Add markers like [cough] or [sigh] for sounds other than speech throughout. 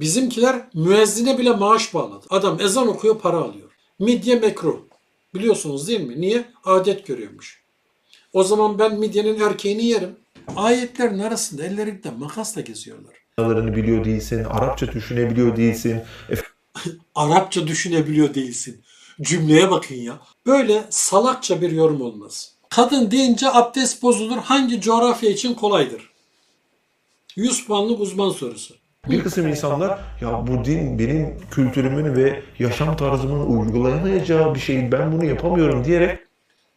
Bizimkiler müezzine bile maaş bağladı. Adam ezan okuyor para alıyor. Midye mekruh. Biliyorsunuz değil mi? Niye? Adet görüyormuş. O zaman ben midyenin erkeğini yerim. Ayetlerin arasında ellerinde makasla geziyorlar. manalarını biliyor değilsin, Arapça düşünebiliyor değilsin. [laughs] Arapça düşünebiliyor değilsin. Cümleye bakın ya. Böyle salakça bir yorum olmaz. Kadın deyince abdest bozulur. Hangi coğrafya için kolaydır? 100 puanlık uzman sorusu. Bir kısım insanlar ya bu din benim kültürümün ve yaşam tarzımın uygulayamayacağı bir şey ben bunu yapamıyorum diyerek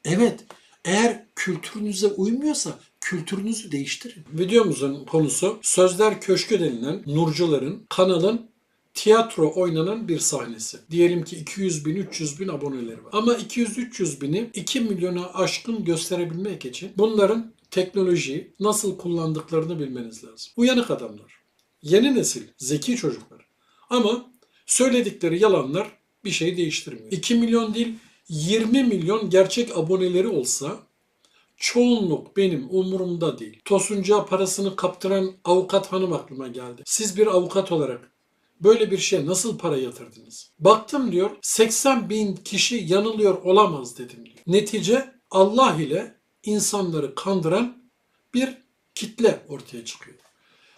Evet, eğer kültürünüze uymuyorsa kültürünüzü değiştirin. Videomuzun konusu Sözler Köşkü denilen Nurcuların kanalın tiyatro oynanan bir sahnesi. Diyelim ki 200 bin, 300 bin aboneleri var. Ama 200-300 bini 2 milyona aşkın gösterebilmek için bunların teknolojiyi nasıl kullandıklarını bilmeniz lazım. Uyanık adamlar. Yeni nesil, zeki çocuklar. Ama söyledikleri yalanlar bir şey değiştirmiyor. 2 milyon değil, 20 milyon gerçek aboneleri olsa çoğunluk benim umurumda değil. Tosuncuğa parasını kaptıran avukat hanım aklıma geldi. Siz bir avukat olarak böyle bir şeye nasıl para yatırdınız? Baktım diyor 80 bin kişi yanılıyor olamaz dedim diyor. Netice Allah ile insanları kandıran bir kitle ortaya çıkıyor.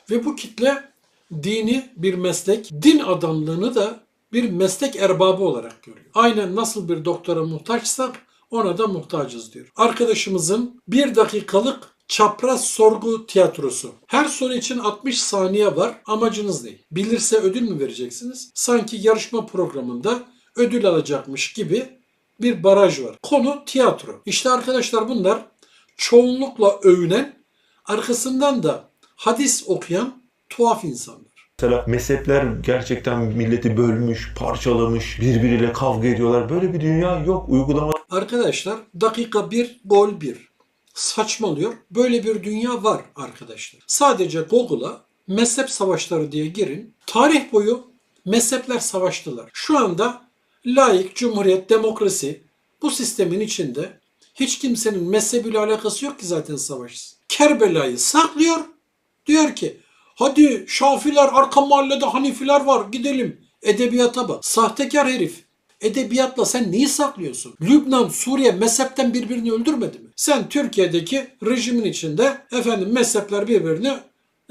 Ve bu kitle dini bir meslek, din adamlığını da bir meslek erbabı olarak görüyor. Aynen nasıl bir doktora muhtaçsak ona da muhtacız diyor. Arkadaşımızın bir dakikalık çapraz sorgu tiyatrosu. Her soru için 60 saniye var. Amacınız ne? Bilirse ödül mü vereceksiniz? Sanki yarışma programında ödül alacakmış gibi bir baraj var. Konu tiyatro. İşte arkadaşlar bunlar çoğunlukla övünen, arkasından da hadis okuyan tuhaf insanlar. mesela mezhepler gerçekten milleti bölmüş, parçalamış, birbiriyle kavga ediyorlar. Böyle bir dünya yok. Uygulama Arkadaşlar dakika bir gol bir. Saçmalıyor. Böyle bir dünya var arkadaşlar. Sadece Google'a mezhep savaşları diye girin. Tarih boyu mezhepler savaştılar. Şu anda laik, cumhuriyet, demokrasi bu sistemin içinde hiç kimsenin mezhebiyle alakası yok ki zaten savaşsın. Kerbela'yı saklıyor. Diyor ki hadi Şafiler arka mahallede Hanifiler var gidelim. Edebiyata bak. Sahtekar herif. Edebiyatla sen neyi saklıyorsun? Lübnan, Suriye mezhepten birbirini öldürmedi mi? Sen Türkiye'deki rejimin içinde efendim mezhepler birbirini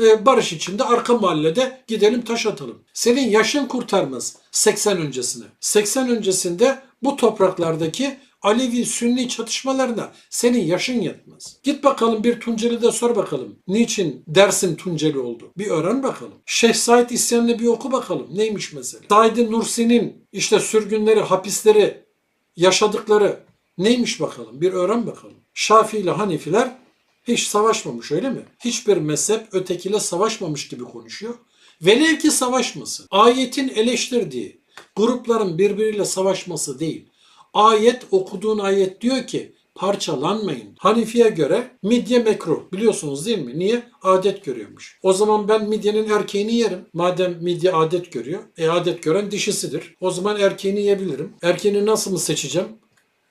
e, barış içinde arka mahallede gidelim taş atalım. Senin yaşın kurtarmaz 80 öncesine. 80 öncesinde bu topraklardaki Alevi Sünni çatışmalarına senin yaşın yetmez. Git bakalım bir Tunceli'de sor bakalım. Niçin Dersim Tunceli oldu? Bir öğren bakalım. Şeyh Said isyanını bir oku bakalım. Neymiş mesela? Said Nursi'nin işte sürgünleri, hapisleri, yaşadıkları neymiş bakalım? Bir öğren bakalım. Şafii ile Hanifiler hiç savaşmamış öyle mi? Hiçbir mezhep ötekiyle savaşmamış gibi konuşuyor. Velev ki savaşması. Ayetin eleştirdiği grupların birbiriyle savaşması değil. Ayet okuduğun ayet diyor ki parçalanmayın. Hanifi'ye göre midye mekruh. Biliyorsunuz değil mi? Niye? Adet görüyormuş. O zaman ben midyenin erkeğini yerim. Madem midye adet görüyor. E adet gören dişisidir. O zaman erkeğini yiyebilirim. Erkeğini nasıl mı seçeceğim?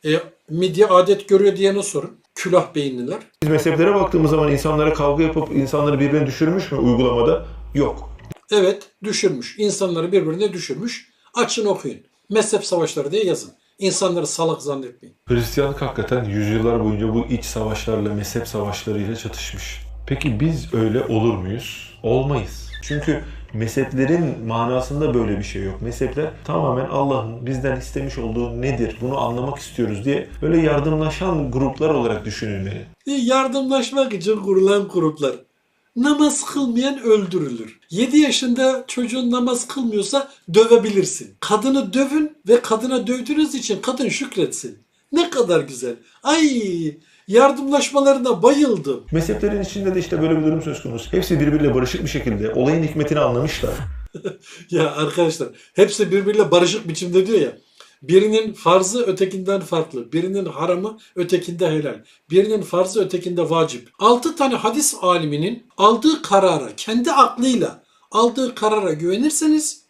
E, midye adet görüyor diyene sorun. Külah beyinliler. biz mezheplere baktığımız zaman insanlara kavga yapıp insanları birbirine düşürmüş mü uygulamada? Yok. Evet düşürmüş. İnsanları birbirine düşürmüş. Açın okuyun. Mezhep savaşları diye yazın. İnsanları salak zannetmeyin. Hristiyanlık hakikaten yüzyıllar boyunca bu iç savaşlarla, mezhep savaşlarıyla çatışmış. Peki biz öyle olur muyuz? Olmayız. Çünkü mezheplerin manasında böyle bir şey yok. Mezhepler tamamen Allah'ın bizden istemiş olduğu nedir bunu anlamak istiyoruz diye böyle yardımlaşan gruplar olarak düşünülmeli. Yardımlaşmak için kurulan gruplar. Namaz kılmayan öldürülür. 7 yaşında çocuğun namaz kılmıyorsa dövebilirsin. Kadını dövün ve kadına dövdüğünüz için kadın şükretsin. Ne kadar güzel. Ay yardımlaşmalarına bayıldım. Mezheplerin içinde de işte böyle bir durum söz konusu. Hepsi birbiriyle barışık bir şekilde olayın hikmetini anlamışlar. [laughs] Ya arkadaşlar hepsi birbiriyle barışık biçimde diyor ya. Birinin farzı ötekinden farklı. Birinin haramı ötekinde helal. Birinin farzı ötekinde vacip. 6 tane hadis aliminin aldığı karara, kendi aklıyla aldığı karara güvenirseniz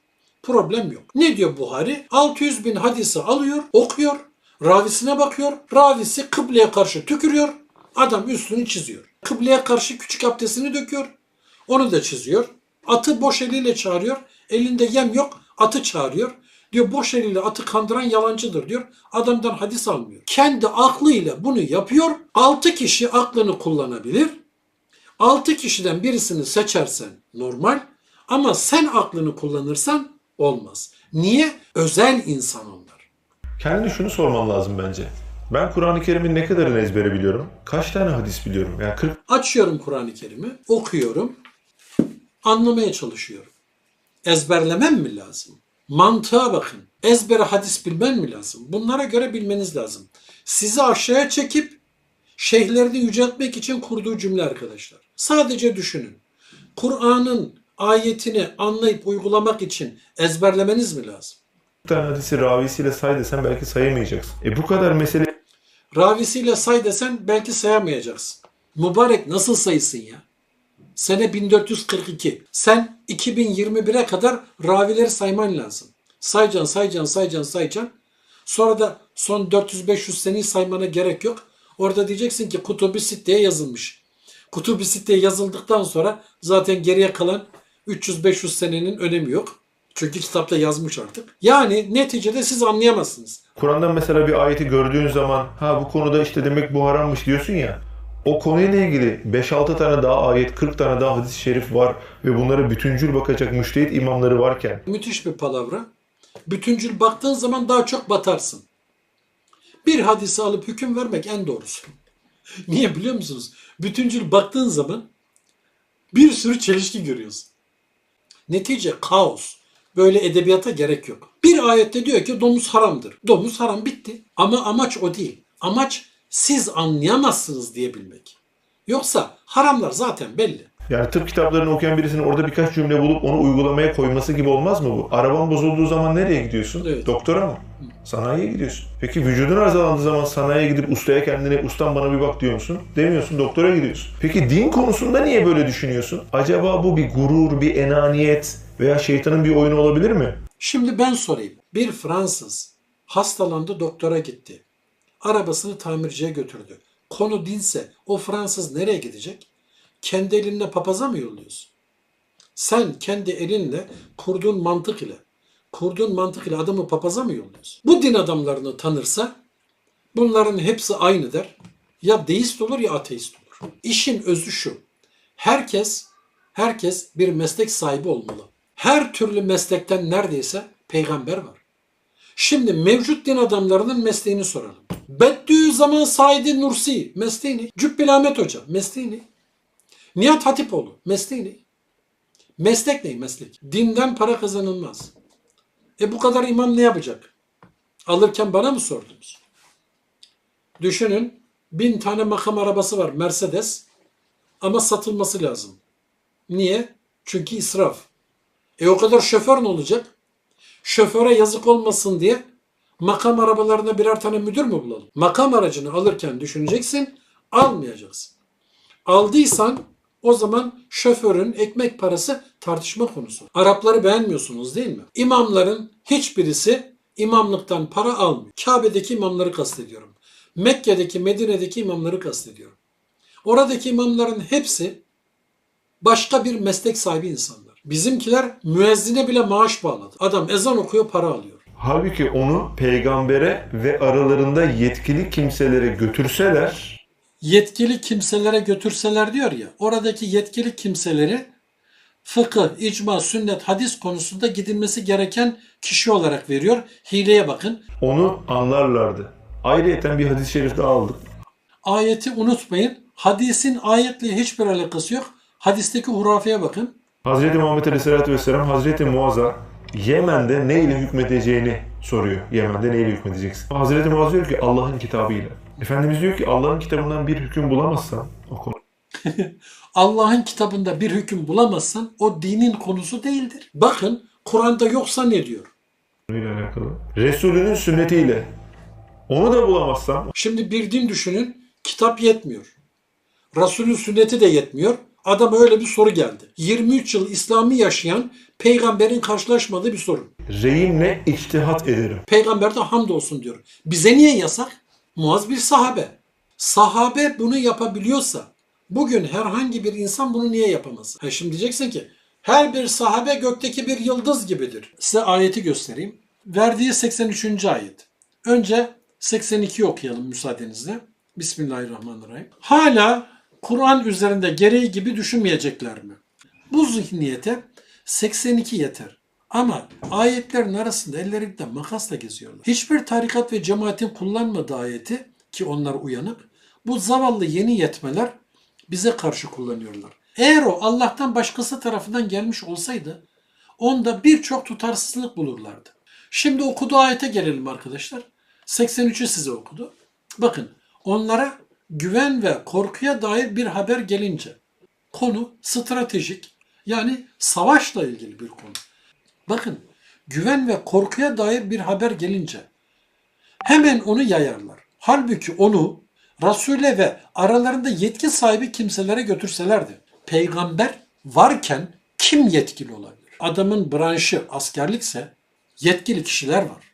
problem yok. Ne diyor Buhari? 600 bin hadisi alıyor, okuyor, ravisine bakıyor. Ravisi kıbleye karşı tükürüyor. Adam üstünü çiziyor. Kıbleye karşı küçük abdestini döküyor. Onu da çiziyor. Atı boş eliyle çağırıyor. Elinde yem yok, atı çağırıyor. Diyor boş eliyle atı kandıran yalancıdır diyor. Adamdan hadis almıyor. Kendi aklıyla bunu yapıyor. Altı kişi aklını kullanabilir. Altı kişiden birisini seçersen normal. Ama sen aklını kullanırsan olmaz. Niye? Özel insan onlar. Kendine şunu sorman lazım bence. Ben Kur'an-ı Kerim'in ne kadarını ezbere biliyorum? Kaç tane hadis biliyorum? Yani 40 Açıyorum Kur'an-ı Kerim'i, okuyorum, anlamaya çalışıyorum. Ezberlemem mi lazım? Mantığa bakın. Ezbere hadis bilmen mi lazım? Bunlara göre bilmeniz lazım. Sizi aşağıya çekip şeyhlerini yüceltmek için kurduğu cümle arkadaşlar. Sadece düşünün. Kur'an'ın ayetini anlayıp uygulamak için ezberlemeniz mi lazım? tane hadisi ravisiyle say desen belki sayamayacaksın. E bu kadar mesele Ravisiyle say desen belki sayamayacaksın. Mübarek nasıl sayısın ya? Sene 1442. Sen 2021'e kadar ravileri sayman lazım. Sayacaksın, sayacaksın, sayacaksın, sayacaksın. Sonra da son 400-500 seneyi saymana gerek yok. Orada diyeceksin ki Kutubi Sitte'ye yazılmış. Kutubi Sitte'ye yazıldıktan sonra zaten geriye kalan 300-500 senenin önemi yok. Çünkü kitapta yazmış artık. Yani neticede siz anlayamazsınız. Kur'an'dan mesela bir ayeti gördüğün zaman ha bu konuda işte demek bu harammış diyorsun ya. O konuyla ilgili 5-6 tane daha ayet, 40 tane daha hadis-i şerif var ve bunlara bütüncül bakacak müştehit imamları varken Müthiş bir palavra. Bütüncül baktığın zaman daha çok batarsın. Bir hadisi alıp hüküm vermek en doğrusu. [laughs] Niye biliyor musunuz? Bütüncül baktığın zaman bir sürü çelişki görüyorsun. Netice kaos. Böyle edebiyata gerek yok. Bir ayette diyor ki domuz haramdır. Domuz haram bitti. Ama amaç o değil. Amaç siz anlayamazsınız diyebilmek. Yoksa haramlar zaten belli. yani tıp kitaplarını okuyan birisinin orada birkaç cümle bulup onu uygulamaya koyması gibi olmaz mı bu? Araban bozulduğu zaman nereye gidiyorsun? Evet. Doktora mı? Sanayiye gidiyorsun. Peki vücudun arızalandığı zaman sanayiye gidip ustaya kendine ustam bana bir bak diyor musun? Demiyorsun doktora gidiyorsun. Peki din konusunda niye böyle düşünüyorsun? Acaba bu bir gurur, bir enaniyet veya şeytanın bir oyunu olabilir mi? Şimdi ben sorayım. Bir Fransız hastalandı doktora gitti. Arabasını tamirciye götürdü. Konu dinse o Fransız nereye gidecek? Kendi elinle papaza mı yolluyorsun? Sen kendi elinle kurduğun mantık ile, kurduğun mantık ile adamı papaza mı yolluyorsun? Bu din adamlarını tanırsa bunların hepsi aynı der. Ya deist olur ya ateist olur. İşin özü şu. Herkes herkes bir meslek sahibi olmalı. Her türlü meslekten neredeyse peygamber var. Şimdi mevcut din adamlarının mesleğini soralım. Bediüzzaman Said Nursi mesleği ne? Cübbeli Ahmet Hoca mesleği ne? Nihat Hatipoğlu mesleği ne? Meslek ne meslek? Dinden para kazanılmaz. E bu kadar imam ne yapacak? Alırken bana mı sordunuz? Düşünün bin tane makam arabası var Mercedes ama satılması lazım. Niye? Çünkü israf. E o kadar şoför ne olacak? Şoföre yazık olmasın diye makam arabalarına birer tane müdür mü bulalım? Makam aracını alırken düşüneceksin, almayacaksın. Aldıysan o zaman şoförün ekmek parası tartışma konusu. Arapları beğenmiyorsunuz değil mi? İmamların hiçbirisi imamlıktan para almıyor. Kabe'deki imamları kastediyorum. Mekke'deki, Medine'deki imamları kastediyorum. Oradaki imamların hepsi başka bir meslek sahibi insanlar. Bizimkiler müezzine bile maaş bağladı. Adam ezan okuyor, para alıyor. Halbuki onu peygambere ve aralarında yetkili kimselere götürseler yetkili kimselere götürseler diyor ya, oradaki yetkili kimseleri fıkıh, icma, sünnet, hadis konusunda gidilmesi gereken kişi olarak veriyor. Hileye bakın. onu anlarlardı. Ayrıyeten bir hadis-i şerif daha aldık. Ayeti unutmayın. Hadisin ayetle hiçbir alakası yok. Hadisteki hurafeye bakın. Hazreti Muhammed Aleyhisselatü Vesselam Hazreti Muaz'a Yemen'de ne ile hükmedeceğini soruyor. Yemen'de ne ile hükmedeceksin? Hazreti Muaz diyor ki Allah'ın kitabıyla. Efendimiz diyor ki Allah'ın kitabından bir hüküm bulamazsan o konu [laughs] Allah'ın kitabında bir hüküm bulamazsan o dinin konusu değildir. Bakın Kur'an'da yoksa ne diyor? ile alakalı. Resulünün sünnetiyle onu da bulamazsan Şimdi bir din düşünün, kitap yetmiyor. Resulün sünneti de yetmiyor. Adam öyle bir soru geldi. 23 yıl İslam'ı yaşayan peygamberin karşılaşmadığı bir sorun. reyimle içtihat ederim. Peygamber de hamdolsun diyor. Bize niye yasak? Muaz bir sahabe. Sahabe bunu yapabiliyorsa bugün herhangi bir insan bunu niye yapamaz? Ha şimdi diyeceksin ki Her bir sahabe gökteki bir yıldız gibidir. Size ayeti göstereyim. Verdiği 83. ayet. Önce 82'yi okuyalım müsaadenizle. Bismillahirrahmanirrahim. Hala Kur'an üzerinde gereği gibi düşünmeyecekler mi? Bu zihniyete 82 yeter. Ama ayetlerin arasında ellerinde makasla geziyorlar. Hiçbir tarikat ve cemaatin kullanmadığı ayeti ki onlar uyanık, bu zavallı yeni yetmeler bize karşı kullanıyorlar. Eğer o Allah'tan başkası tarafından gelmiş olsaydı onda birçok tutarsızlık bulurlardı. Şimdi okuduğu ayete gelelim arkadaşlar. 83'ü size okudu. Bakın onlara güven ve korkuya dair bir haber gelince konu stratejik yani savaşla ilgili bir konu. Bakın güven ve korkuya dair bir haber gelince hemen onu yayarlar. Halbuki onu Resul'e ve aralarında yetki sahibi kimselere götürselerdi. Peygamber varken kim yetkili olabilir? Adamın branşı askerlikse yetkili kişiler var.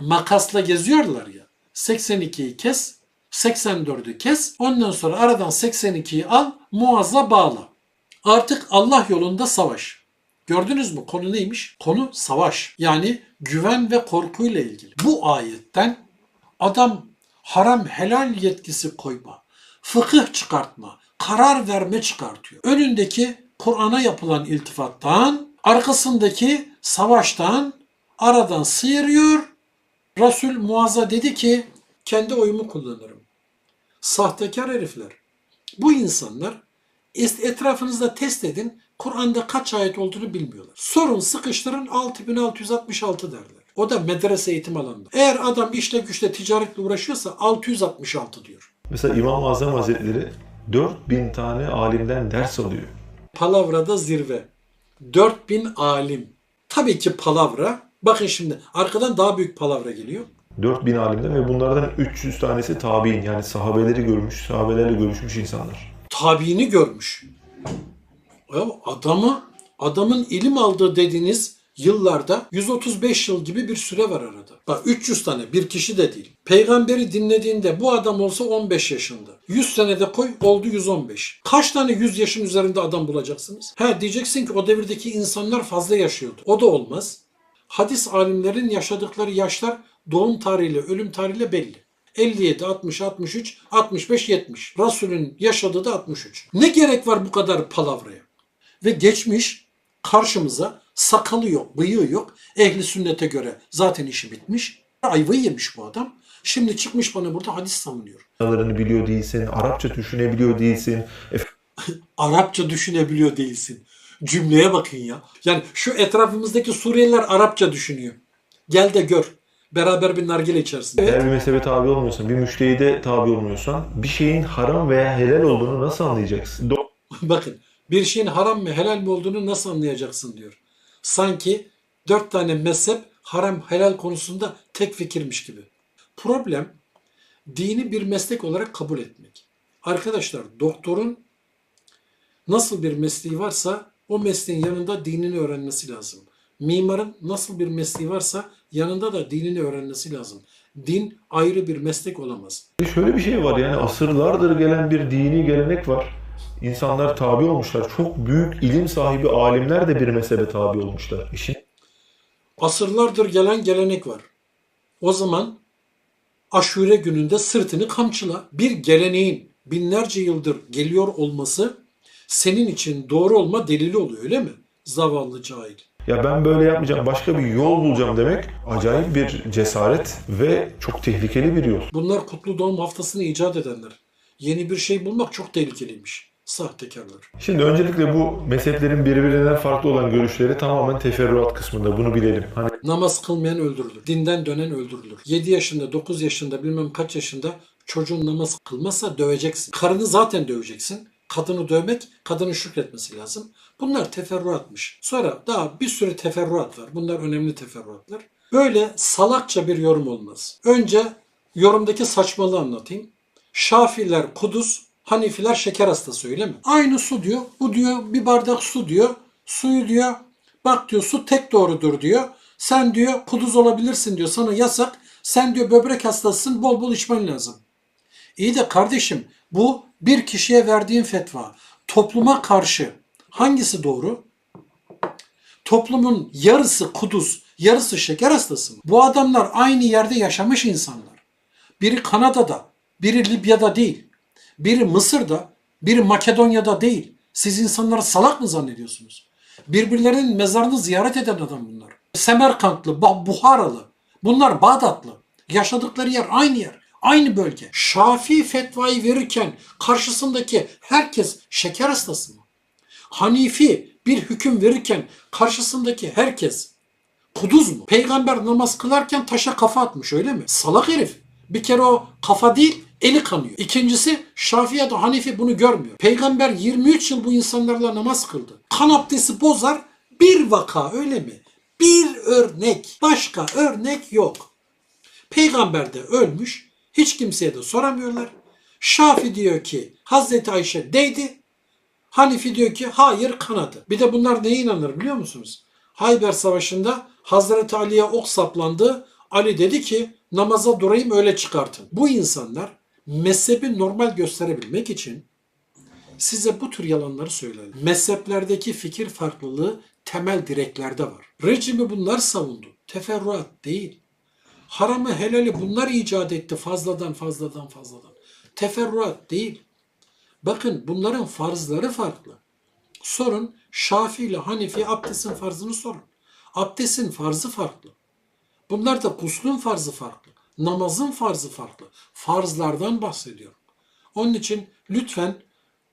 Makasla geziyorlar ya. 82'yi kes, 84'ü kes. Ondan sonra aradan 82'yi al, muazza bağla. Artık Allah yolunda savaş. Gördünüz mü konu neymiş? Konu savaş. Yani güven ve korkuyla ilgili. Bu ayetten adam haram helal yetkisi koyma, fıkıh çıkartma, karar verme çıkartıyor. Önündeki Kur'an'a yapılan iltifattan, arkasındaki savaştan aradan sıyırıyor. Resul Muaz'a dedi ki kendi oyumu kullanırım. Sahtekar herifler. Bu insanlar etrafınızda test edin. Kur'an'da kaç ayet olduğunu bilmiyorlar. Sorun sıkıştırın 6666 derler. O da medrese eğitim alanında. Eğer adam işle güçle ticaretle uğraşıyorsa 666 diyor. Mesela İmam-ı Azam Hazretleri 4000 tane alimden ders alıyor. Palavrada zirve. 4000 alim. Tabii ki palavra. Bakın şimdi arkadan daha büyük palavra geliyor. 4000 alimden ve bunlardan 300 tanesi tabi'in yani sahabeleri görmüş, sahabelerle görüşmüş insanlar. tabiini görmüş. Ya adamı adamın ilim aldığı dediğiniz yıllarda 135 yıl gibi bir süre var arada. Bak 300 tane bir kişi de değil. Peygamberi dinlediğinde bu adam olsa 15 yaşında. 100 senede koy oldu 115. Kaç tane 100 yaşın üzerinde adam bulacaksınız? Ha diyeceksin ki o devirdeki insanlar fazla yaşıyordu. O da olmaz. Hadis alimlerin yaşadıkları yaşlar doğum tarihiyle ölüm tarihiyle belli. 57, 60, 63, 65, 70. Resulün yaşadığı da 63. Ne gerek var bu kadar palavraya? Ve geçmiş karşımıza sakalı yok, bıyığı yok. Ehli sünnete göre zaten işi bitmiş. Ayvayı yemiş bu adam. Şimdi çıkmış bana burada hadis savunuyor. Manalarını biliyor değilsin, Arapça düşünebiliyor değilsin. [laughs] Arapça düşünebiliyor değilsin. Cümleye bakın ya. Yani şu etrafımızdaki Suriyeliler Arapça düşünüyor. Gel de gör. Beraber bir nargile içersin. Eğer bir mezhebe tabi olmuyorsan, bir müştehide tabi olmuyorsan bir şeyin haram veya helal olduğunu nasıl anlayacaksın? Do- [laughs] Bakın bir şeyin haram mı helal mi olduğunu nasıl anlayacaksın diyor. Sanki dört tane mezhep haram helal konusunda tek fikirmiş gibi. Problem dini bir meslek olarak kabul etmek. Arkadaşlar doktorun nasıl bir mesleği varsa o mesleğin yanında dinini öğrenmesi lazım. Mimarın nasıl bir mesleği varsa yanında da dinini öğrenmesi lazım. Din ayrı bir meslek olamaz. Şöyle bir şey var yani asırlardır gelen bir dini gelenek var. İnsanlar tabi olmuşlar. Çok büyük ilim sahibi alimler de bir mezhebe tabi olmuşlar. İşin asırlardır gelen gelenek var. O zaman aşure gününde sırtını kamçıla. Bir geleneğin binlerce yıldır geliyor olması senin için doğru olma delili oluyor öyle mi? Zavallı cahil. Ya ben böyle yapmayacağım, başka bir yol bulacağım demek acayip bir cesaret ve çok tehlikeli bir yol. Bunlar kutlu doğum haftasını icat edenler. Yeni bir şey bulmak çok tehlikeliymiş. Sahtekarlar. Şimdi öncelikle bu mezheplerin birbirinden farklı olan görüşleri tamamen teferruat kısmında bunu bilelim. Hani Namaz kılmayan öldürülür. Dinden dönen öldürülür. 7 yaşında, 9 yaşında, bilmem kaç yaşında çocuğun namaz kılmazsa döveceksin. Karını zaten döveceksin. Kadını dövmek, kadının şükretmesi lazım. Bunlar teferruatmış. Sonra daha bir sürü teferruat var. Bunlar önemli teferruatlar. Böyle salakça bir yorum olmaz. Önce yorumdaki saçmalığı anlatayım. Şafiler kuduz, Hanifiler şeker hastası öyle mi? Aynı su diyor. Bu diyor bir bardak su diyor. Suyu diyor bak diyor su tek doğrudur diyor. Sen diyor kuduz olabilirsin diyor. Sana yasak. Sen diyor böbrek hastasısın bol bol içmen lazım. İyi de kardeşim bu bir kişiye verdiğin fetva. Topluma karşı hangisi doğru? toplumun yarısı kuduz, yarısı şeker hastası mı? Bu adamlar aynı yerde yaşamış insanlar. Biri Kanada'da, biri Libya'da değil. Biri Mısır'da, biri Makedonya'da değil. Siz insanları salak mı zannediyorsunuz? Birbirlerinin mezarını ziyaret eden adam bunlar. Semerkantlı, Buharalı. Bunlar Bağdatlı. Yaşadıkları yer aynı yer. Aynı bölge. Şafii fetvayı verirken karşısındaki herkes şeker hastası mı? Hanifi bir hüküm verirken karşısındaki herkes kuduz mu? Peygamber namaz kılarken taşa kafa atmış öyle mi? Salak herif. Bir kere o kafa değil eli kanıyor. İkincisi Şafii ya da Hanifi bunu görmüyor. Peygamber 23 yıl bu insanlarla namaz kıldı. Kan abdesti bozar bir vaka öyle mi? Bir örnek. Başka örnek yok. Peygamber de ölmüş. Hiç kimseye de soramıyorlar. Şafi diyor ki Hazreti Ayşe değdi. Hanifi diyor ki hayır kanadı. Bir de bunlar neye inanır biliyor musunuz? Hayber Savaşı'nda Hazreti Ali'ye ok saplandı. Ali dedi ki namaza durayım öyle çıkartın. Bu insanlar mezhebi normal gösterebilmek için size bu tür yalanları söylerler. Mezheplerdeki fikir farklılığı temel direklerde var. Rejimi bunlar savundu. Teferruat değil. Haramı helali bunlar icat etti fazladan fazladan fazladan. Teferruat değil. Bakın bunların farzları farklı. Sorun Şafii ile Hanefi abdestin farzını sorun. Abdestin farzı farklı. Bunlar da guslün farzı farklı. Namazın farzı farklı. Farzlardan bahsediyorum. Onun için lütfen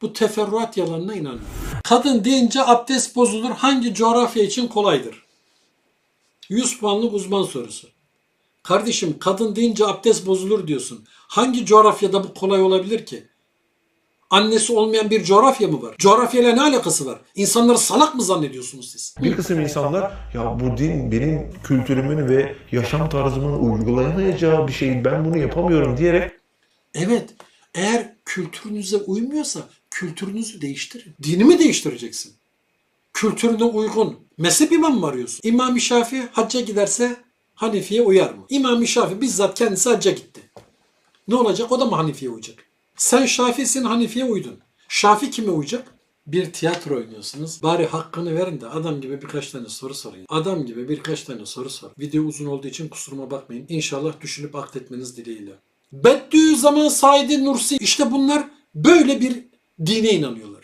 bu teferruat yalanına inanmayın. Kadın deyince abdest bozulur hangi coğrafya için kolaydır? 100 puanlık uzman sorusu. Kardeşim kadın deyince abdest bozulur diyorsun. Hangi coğrafyada bu kolay olabilir ki? Annesi olmayan bir coğrafya mı var? Coğrafyayla ne alakası var? İnsanları salak mı zannediyorsunuz siz? Bir kısım insanlar ya bu din benim kültürümün ve yaşam tarzımın uygulayamayacağı bir şey ben bunu yapamıyorum diyerek Evet, eğer kültürünüze uymuyorsa kültürünüzü değiştirin. Dinimi değiştireceksin. Kültürüne uygun mezhep imam mı arıyorsun? İmam-ı Şafii hacca giderse Hanefi'ye uyar mı? İmam-ı Şafii bizzat kendisi hacca gitti. Ne olacak? O da mı Hanefi'ye uyacak? Sen Şafii'sin Hanefi'ye uydun. Şafi kime uyacak? Bir tiyatro oynuyorsunuz. Bari hakkını verin de adam gibi birkaç tane soru sorun. Adam gibi birkaç tane soru sor. Video uzun olduğu için kusuruma bakmayın. İnşallah düşünüp akletmeniz dileğiyle. Bediüzzaman Said Nursi işte bunlar böyle bir dine inanıyorlar.